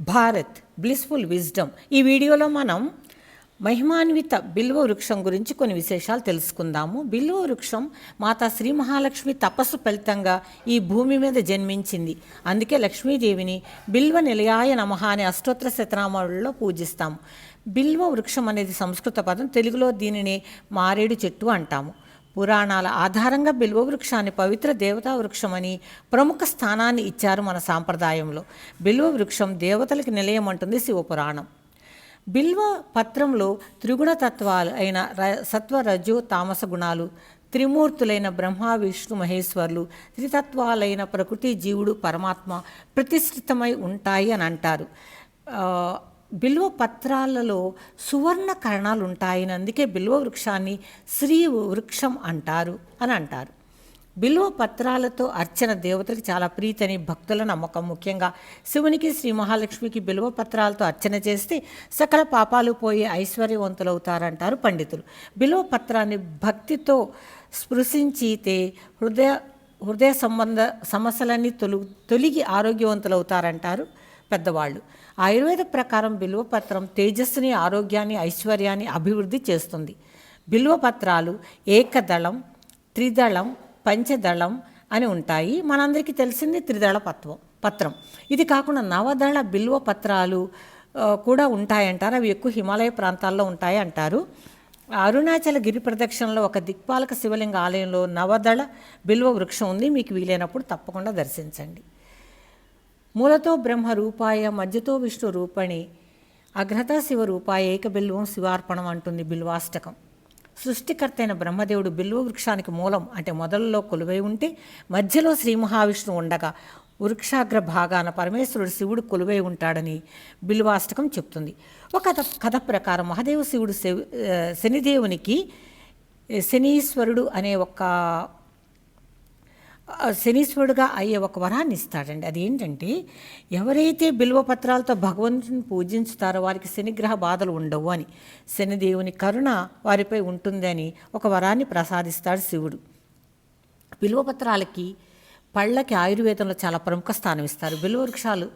Bharat blissful wisdom ఈ వీడియోలో మనం మహిమాన్విత బిల్వ వృక్షం గురించి కొన్ని విశేషాలు తెలుసుకుందాము. బిల్వ వృక్షం మాతా శ్రీ మహాలక్ష్మి తపస్సు ఫలితంగా ఈ భూమి మీద జన్మించింది. అందుకే లక్ష్మీదేవిని బిల్వ నిలయాయ నమః అనే అష్టోత్తర శతనామాలలో పూజిస్తాము. బిల్వ వృక్షం అనేది సంస్కృత పదం తెలుగులో దీనిని మారేడు చెట్టు అంటాము. పురాణాల ఆధారంగా బిల్వ వృక్షాన్ని పవిత్ర దేవతా వృక్షమని ప్రముఖ స్థానాన్ని ఇచ్చారు మన సాంప్రదాయంలో. బిల్వ వృక్షం దేవతలకి నిలయం అంటుంది శివపురాణం. బిల్వ పత్రంలో త్రిగుణ తత్వాలు అయిన ర- సత్వ తామస గుణాలు త్రిమూర్తులైన బ్రహ్మ విష్ణు మహేశ్వర్లు త్రితత్వాలైన ప్రకృతి జీవుడు పరమాత్మ ప్రతిష్ఠితమై ఉంటాయి అని అంటారు. బిల్వ పత్రాలలో సువర్ణ కరణాలు ఉంటాయని అందుకే బిల్వ వృక్షాన్ని శ్రీ వృక్షం అంటారు అని అంటారు. బిల్వ పత్రాలతో అర్చన దేవతలకు చాలా ప్రీతని భక్తుల నమ్మకం ముఖ్యంగా శివునికి శ్రీ మహాలక్ష్మికి బిల్వ పత్రాలతో అర్చన చేస్తే సకల పాపాలు పోయి ఐశ్వర్యవంతులవుతారంటారు పండితులు. బిల్వ పత్రాన్ని భక్తితో స్పృశించితే హృదయ హృదయ సంబంధ సమస్యలన్నీ తొలు తొలిగి ఆరోగ్యవంతులవుతారంటారు పెద్దవాళ్ళు. ఆయుర్వేద ప్రకారం బిల్వపత్రం తేజస్సుని ఆరోగ్యాన్ని ఐశ్వర్యాన్ని అభివృద్ధి చేస్తుంది. బిల్వపత్రాలు ఏకదళం త్రిదళం పంచదళం అని ఉంటాయి. మనందరికీ తెలిసింది త్రిదళ పత్వం పత్రం. ఇది కాకుండా నవదళ బిల్వ పత్రాలు కూడా ఉంటాయంటారు. అవి ఎక్కువ హిమాలయ ప్రాంతాల్లో ఉంటాయి అంటారు అరుణాచల గిరి ప్రదక్షిణలో ఒక దిక్పాలక శివలింగ ఆలయంలో నవదళ బిల్వ వృక్షం ఉంది. మీకు వీలైనప్పుడు తప్పకుండా దర్శించండి. మూలతో బ్రహ్మ రూపాయ మధ్యతో విష్ణు రూపణి అగ్రత శివ రూపాయ ఏకబిల్వం శివార్పణం అంటుంది బిల్వాష్టకం. సృష్టికర్త అయిన బ్రహ్మదేవుడు బిల్వ వృక్షానికి మూలం అంటే మొదలలో కొలువై ఉంటే మధ్యలో శ్రీ మహావిష్ణువు ఉండగా వృక్షాగ్ర భాగాన పరమేశ్వరుడు శివుడు కొలువై ఉంటాడని బిల్వాష్టకం చెప్తుంది. ఒక కథ కథ ప్రకారం మహాదేవ శివుడు శివ శనిదేవునికి శనీశ్వరుడు అనే ఒక శనీశ్వరుడుగా అయ్యే ఒక వరాన్ని ఇస్తాడండి. అదేంటంటే ఎవరైతే బిల్వ పత్రాలతో భగవంతుని పూజించుతారో వారికి శనిగ్రహ బాధలు ఉండవు అని. శనిదేవుని కరుణ వారిపై ఉంటుందని ఒక వరాన్ని ప్రసాదిస్తాడు శివుడు. బిల్వపత్రాలకి పళ్ళకి ఆయుర్వేదంలో చాలా ప్రముఖ స్థానం ఇస్తారు. బిల్వ వృక్షాలు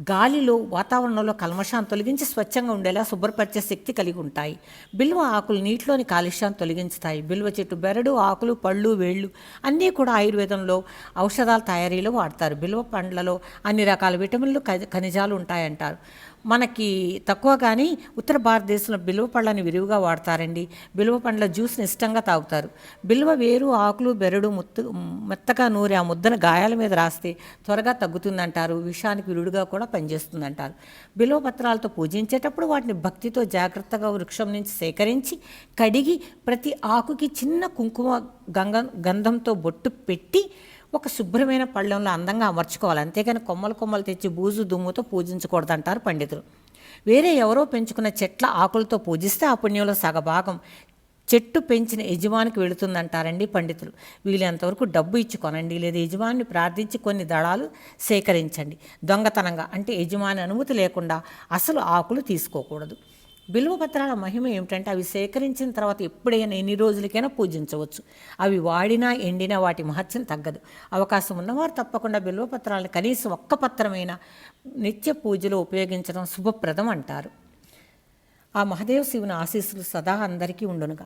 గాలిలో వాతావరణంలో కల్మషాన్ని తొలగించి స్వచ్ఛంగా ఉండేలా శుభ్రపరిచే శక్తి కలిగి ఉంటాయి. బిల్వ ఆకులు నీటిలోని కాలుష్యాన్ని తొలగించుతాయి. బిల్వ చెట్టు బెరడు ఆకులు పళ్ళు వేళ్ళు అన్నీ కూడా ఆయుర్వేదంలో ఔషధాల తయారీలో వాడతారు. బిల్వ పండ్లలో అన్ని రకాల విటమిన్లు ఖనిజాలు ఉంటాయంటారు. మనకి తక్కువ కానీ ఉత్తర భారతదేశంలో బిల్వ పళ్ళని విరివిగా వాడతారండి. బిల్వ పండ్ల జ్యూస్ని ఇష్టంగా తాగుతారు. బిల్వ వేరు ఆకులు బెరడు ముత్తు మెత్తగా నూరి ఆ ముద్దను గాయాల మీద రాస్తే త్వరగా తగ్గుతుందంటారు. విషానికి విరుడుగా కూడా పనిచేస్తుందంటారు. బిల్వ పత్రాలతో పూజించేటప్పుడు వాటిని భక్తితో జాగ్రత్తగా వృక్షం నుంచి సేకరించి కడిగి ప్రతి ఆకుకి చిన్న కుంకుమ గంగ గంధంతో బొట్టు పెట్టి ఒక శుభ్రమైన పళ్ళెంలో అందంగా అమర్చుకోవాలి. అంతేగాని కొమ్మలు కొమ్మలు తెచ్చి బూజు దుమ్ముతో పూజించకూడదు అంటారు పండితులు. వేరే ఎవరో పెంచుకున్న చెట్ల ఆకులతో పూజిస్తే ఆ పుణ్యంలో సగభాగం చెట్టు పెంచిన యజమానికి వెళుతుందంటారండి పండితులు. వీలైనంతవరకు డబ్బు ఇచ్చి కొనండి లేదా యజమాని ప్రార్థించి కొన్ని దళాలు సేకరించండి. దొంగతనంగా అంటే యజమాని అనుమతి లేకుండా అసలు ఆకులు తీసుకోకూడదు. బిల్వపత్రాల మహిమ ఏమిటంటే అవి సేకరించిన తర్వాత ఎప్పుడైనా ఎన్ని రోజులకైనా పూజించవచ్చు. అవి వాడినా ఎండినా వాటి మహత్యం తగ్గదు. అవకాశం ఉన్నవారు తప్పకుండా బిల్వపత్రాలను కనీసం ఒక్క పత్రమైన నిత్య పూజలో ఉపయోగించడం శుభప్రదం అంటారు. ఆ మహదేవ శివుని ఆశీస్సులు సదా అందరికీ ఉండునుగా.